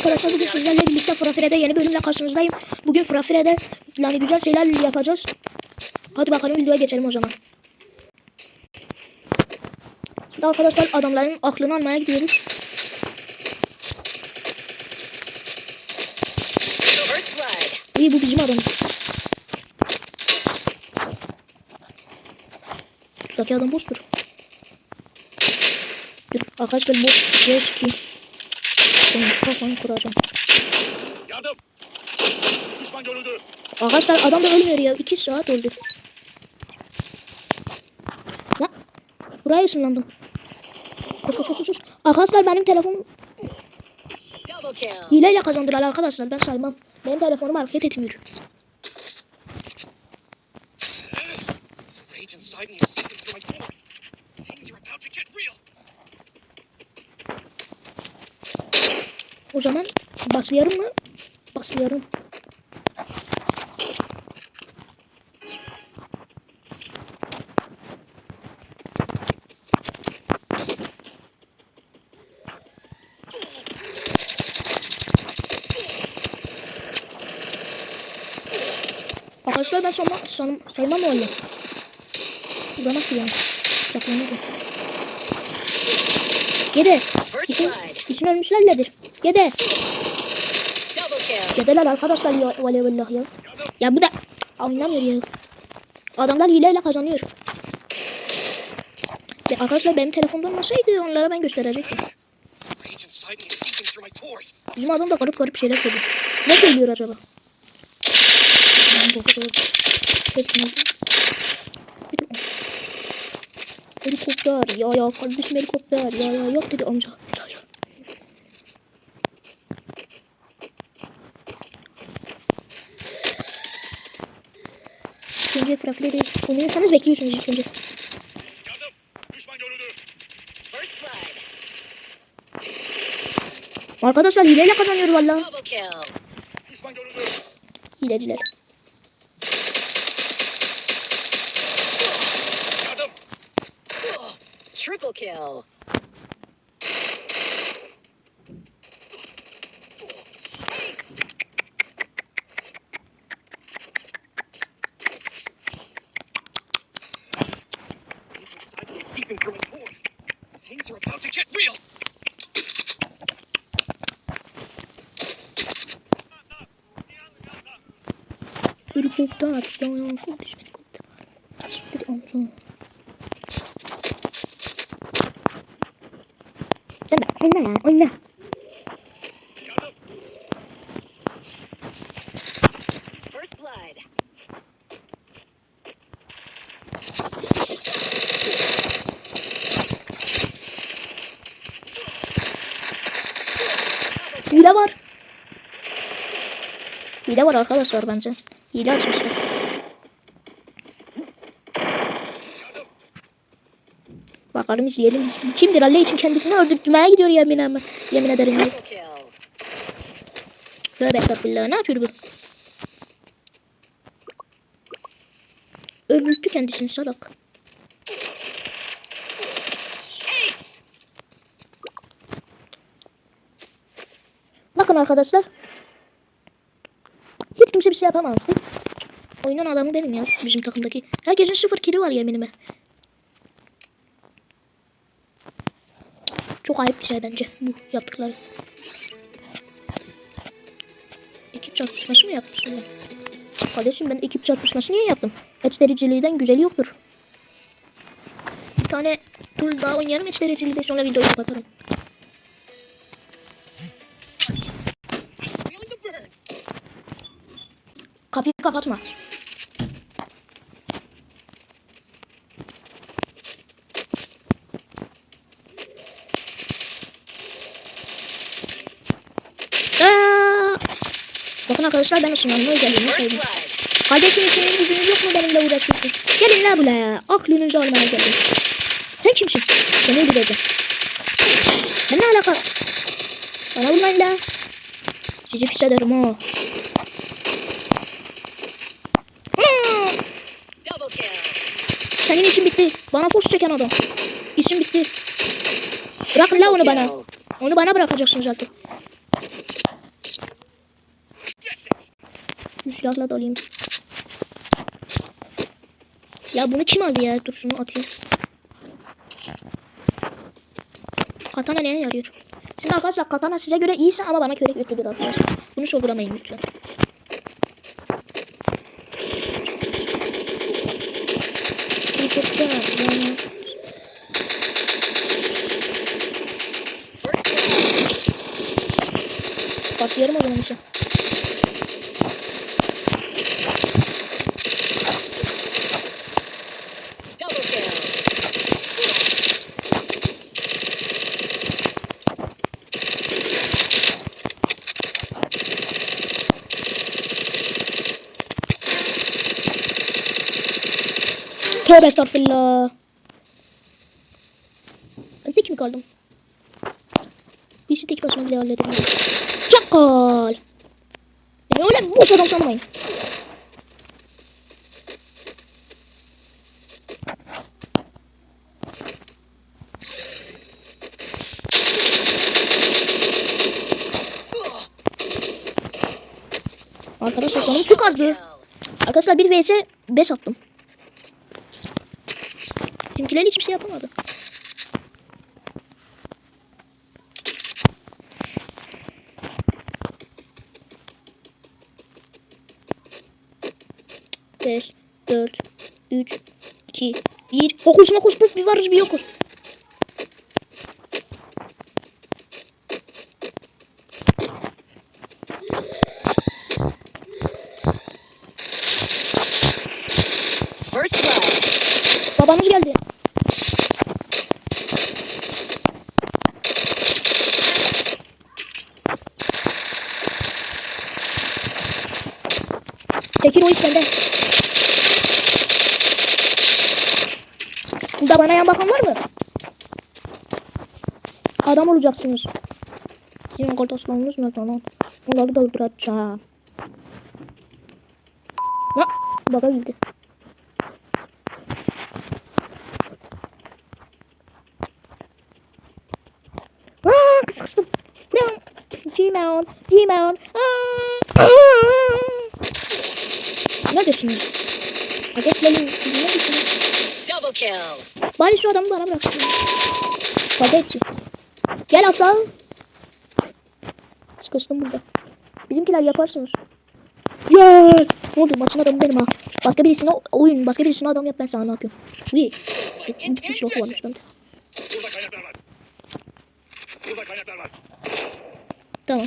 arkadaşlar bugün sizlerle birlikte Frafire'de yeni bölümle karşınızdayım. Bugün Frafire'de yani güzel şeyler yapacağız. Hadi bakalım videoya geçelim o zaman. Şimdi arkadaşlar adamların aklını almaya gidiyoruz. İyi bu bizim adam. Şuradaki adam boss'tur. Dur arkadaşlar boss boss ki. Ben kafanı kuracağım. Yardım! Düşman görüldü. Arkadaşlar adam da ölmüyor ya. 2 saat öldü. Lan. Buraya ışınlandım. Koş koş koş koş. Arkadaşlar benim telefonum hileyle kazandılar arkadaşlar. Ben saymam. Benim telefonum hareket etmiyor. O zaman basıyorum mı? Basıyorum. Arkadaşlar ben sayma, say, saymam öyle. Burada nasıl yani? Saklanıyor. Geri. First İsim, blood. isim Gede. Kill. Gedeler arkadaşlar ya. Vale vallah ya. Ya bu da oynamıyor ya. Adamlar hileyle kazanıyor. Ya arkadaşlar benim telefonda olmasaydı onlara ben gösterecektim. Bizim adam da garip garip şeyler söylüyor. Ne söylüyor acaba? Hepsini Helikopter ya ya kardeşim helikopter ya ya yok dedi amca. Önce frafile değil. Oynuyorsanız bekliyorsunuz ilk önce. Yardım! Düşman görüldü. First blood. Arkadaşlar hileyle kazanıyor valla. Hileciler. Yardım! Triple kill. Helikopter. Ya ya kardeşim helikopter. Dedi amca. Sen de oyna ya oyna. Hile var. Hile var arkadaşlar bence. Hile açmışlar. Bakalım izleyelim. Kimdir Allah için kendisini öldürtmeye gidiyor yemin ama. Yemin ederim. Tövbe estağfurullah. Ne yapıyor bu? Öldürttü kendisini salak. Bakın arkadaşlar. Hiç kimse bir şey yapamaz. Oyunun adamı benim ya bizim takımdaki. Herkesin sıfır kili var yeminime. Çok ayıp bir şey bence bu yaptıkları. Ekip çarpışması mı yapmışsın? Kardeşim ben ekip çarpışması niye yaptım? Et dereceliğinden güzeli yoktur. Bir tane tool daha oynayalım et dereceliği de sonra videoyu burn. Kapıyı kapatma. Aa! Bakın arkadaşlar ben ışınlanma özelliğini sevdim. Kardeşim işiniz gücünüz yok mu benimle uğraşıyorsunuz? Gelin la buraya. Aklınızı almaya gelin. Sen kimsin? Seni öldüreceğim. Ben ne alaka? Bana vurmayın la. Sizi pis ederim ha. Senin işin bitti. Bana foş çeken adam. İşin bitti. Bırakın la onu bana. Onu bana bırakacaksınız artık. Şu silahla da. Ya bunu kim aldı ya? Dur şunu atayım. Katana neye yarıyor? Şimdi arkadaşlar katana size göre iyiyse ama bana göre kötüdür arkadaşlar. Bunu sorgulamayın lütfen. Basıyorum o zaman işe. Double kill. Tövbe estağfurullah. Ben tek mi kaldım? Birisi tek basma bile halledebilirim. Çakal. Yani öyle boş adam sanmayın. Arkadaşlar canım çok azdı. Arkadaşlar bir vs 5 attım. Bizimkiler hiçbir şey yapamadı. Beş, dört, üç, iki, bir. Hokus mokus bir varız bir yokuz. Babanız geldi. Çekil o iş bende. Burada bana yan bakan var mı? Adam olacaksınız. Sizin kardeşleriniz ne lan? Onları da öldüreceğim. Ha, baka girdi. Aa, kıs kıstım. Buraya. G-Mount. G-Mount. Aa, aa. Neredesiniz? Arkadaşlar siz neredesiniz? Double kill. Bari şu adamı bana bıraksın. Kardeşçi. Gel asal. Sıkıştım burada. Bizimkiler yaparsınız. Ya! Ne oldu? Maçın adamı benim ha. Başka birisine oyun, başka birisine adam yap ben sana ne yapıyorum. Uy. Çok bir bütün silah varmış bende. Burada kaynaklar var. Burada kaynaklar var. Tamam.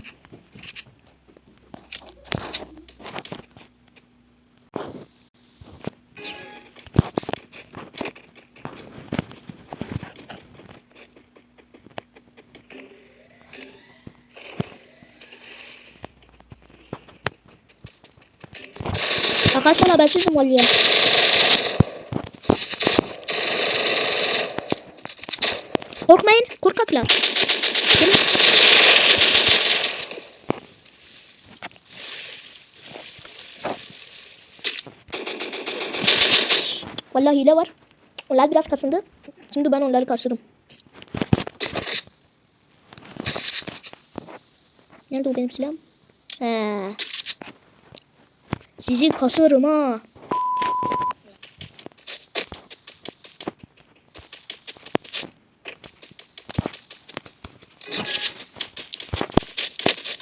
Arkadaşlar habersizim ya. Korkmayın, korkaklar. Vallahi hile var. Onlar biraz kasındı. Şimdi ben onları kasırım. Nerede o benim silahım? He. Sizi kasarım ha.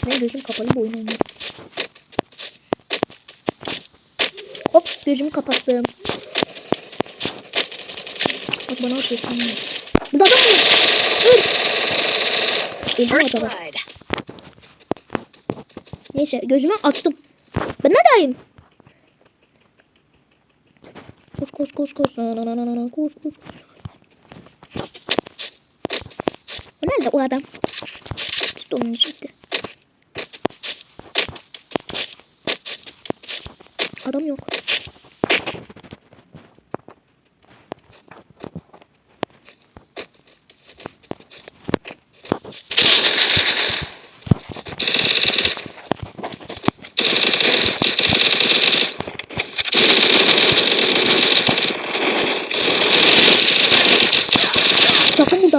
Ben gözüm kapalı bu oyun oynuyorum. Hop gözümü kapattım. Acaba ne yapıyorsun? Burada adam mı? Dur. Öldü mü First acaba? Neyse gözümü açtım. Ben neredeyim? Koş koş koş koş. Na, na, na, na, na, Koş koş. O nerede o adam? İşte onun içinde. Adam yok.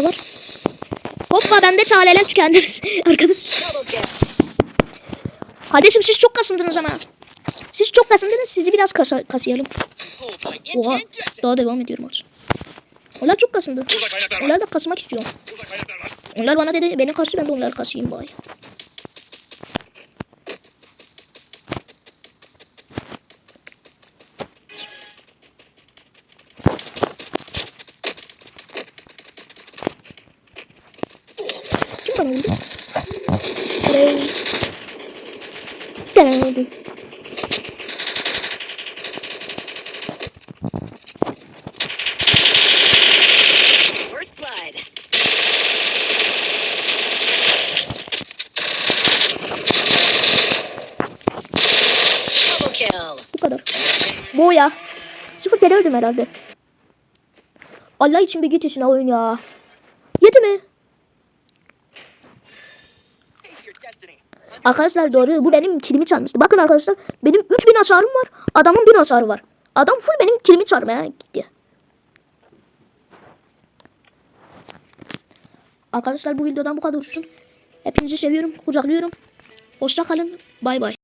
Burada var. Hoppa bende çareler tükendi. Arkadaş. Kardeşim siz çok kasındınız ama. Siz çok kasındınız sizi biraz kasa, kasayalım. Oha daha devam ediyorum artık. Onlar çok kasındı. Onlar da kasmak istiyor. Onlar bana dedi beni kası ben de onları kasayım bari. Kim bana vurdu? Buraya. Tamam. First blood. Double kill. Bu kadar. Bu ya. Sıfır kere öldüm herhalde. Allah için bir git işine oyun ya. Yedi mi? Arkadaşlar doğru bu benim kilimi çalmıştı. Bakın arkadaşlar benim 3000 hasarım var. Adamın 1000 hasarı var. Adam full benim kilimi çalmaya gitti. Arkadaşlar bu videodan bu kadar olsun. Hepinizi seviyorum, kucaklıyorum. Hoşça kalın. Bay bay.